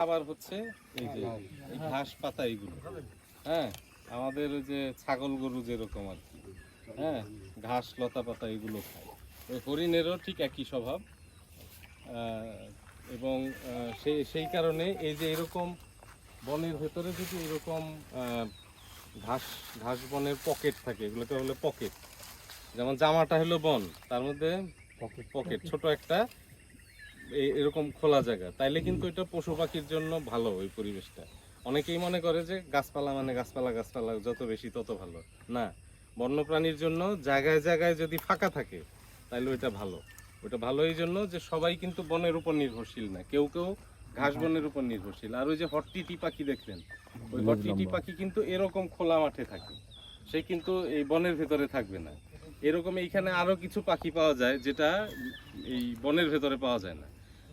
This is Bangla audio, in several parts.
খাবার হচ্ছে এই যে ঘাস পাতা এইগুলো হ্যাঁ আমাদের ওই যে ছাগল গরু যেরকম আর কি। হ্যাঁ ঘাস লতা পাতা এগুলো খায়। ওই হরিণেরও ঠিক একই স্বভাব। এবং সেই সেই কারণে এই যে এরকম বনের ভেতরে যদি এরকম আহ, ঘাস ঘাস বনের পকেট থাকে এগুলোকে হলো পকেট। যেমন জামাটা হলো বন তার মধ্যে পকেট ছোট একটা এরকম খোলা জায়গা। তাইলে কিন্তু এটা পশু পাখির জন্য ভালো ওই পরিবেশটা। অনেকেই মনে করে যে গাছপালা মানে গাছপালা গাছপালা যত বেশি তত ভালো। না বন্যপ্রাণীর জন্য জায়গায় জায়গায় যদি ফাঁকা থাকে তাহলে ওইটা ভালো। ওইটা ভালো এই জন্য যে সবাই কিন্তু বনের উপর নির্ভরশীল না। কেউ কেউ ঘাস বনের উপর নির্ভরশীল। আর ওই যে হট্টিটি পাখি দেখলেন ওই হট্টিটি পাখি কিন্তু এরকম খোলা মাঠে থাকে। সে কিন্তু এই বনের ভেতরে থাকবে না। এরকম এইখানে আরও কিছু পাখি পাওয়া যায় যেটা এই বনের ভেতরে পাওয়া যায় না।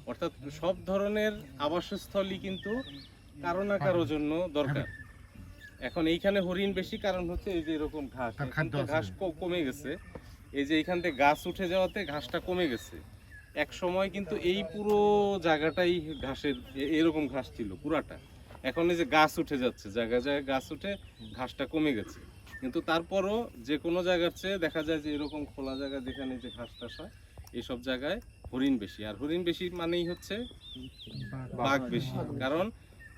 অর্থাৎ সব ধরনের আবাসস্থলই কিন্তু কারও না কারও জন্য দরকার। এখন এইখানে হরিণ বেশি কারণ হচ্ছে এই যে এরকম ঘাস এখন। ঘাস কমে গেছে। এই যে এইখান থেকে গাছ উঠে যাওয়াতে ঘাসটা কমে গেছে। এক সময় কিন্তু এই পুরো জায়গাটাই ঘাসের এরকম ঘাস ছিল পুরাটা। এখন এই যে গাছ উঠে যাচ্ছে জায়গায় জায়গায় গাছ উঠে ঘাসটা কমে গেছে। কিন্তু তারপরও যে কোনো জায়গার চেয়ে দেখা যায় যে এরকম খোলা জায়গা যেখানে যে ঘাস টাস হয় এইসব জায়গায় হরিণ বেশি। আর হরিণ বেশি মানেই হচ্ছে বাঘ বেশি। কারণ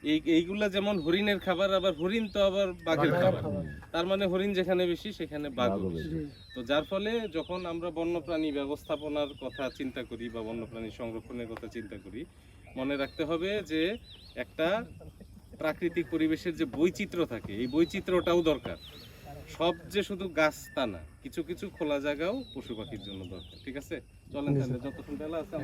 এই এইগুলা যেমন হরিণের খাবার আবার হরিণ তো আবার বাঘের খাবার। তার মানে হরিণ যেখানে বেশি সেখানে বাঘও বেশি। তো যার ফলে যখন আমরা বন্যপ্রাণী ব্যবস্থাপনার কথা চিন্তা করি বা বন্যপ্রাণী সংরক্ষণের কথা চিন্তা করি মনে রাখতে হবে যে একটা প্রাকৃতিক পরিবেশের যে বৈচিত্র্য থাকে এই বৈচিত্র্যটাও দরকার। সব যে শুধু গাছ তা না কিছু কিছু খোলা জায়গাও পশু পাখির জন্য দরকার ঠিক আছে? চলেন তাহলে যতক্ষণ বেলা আছে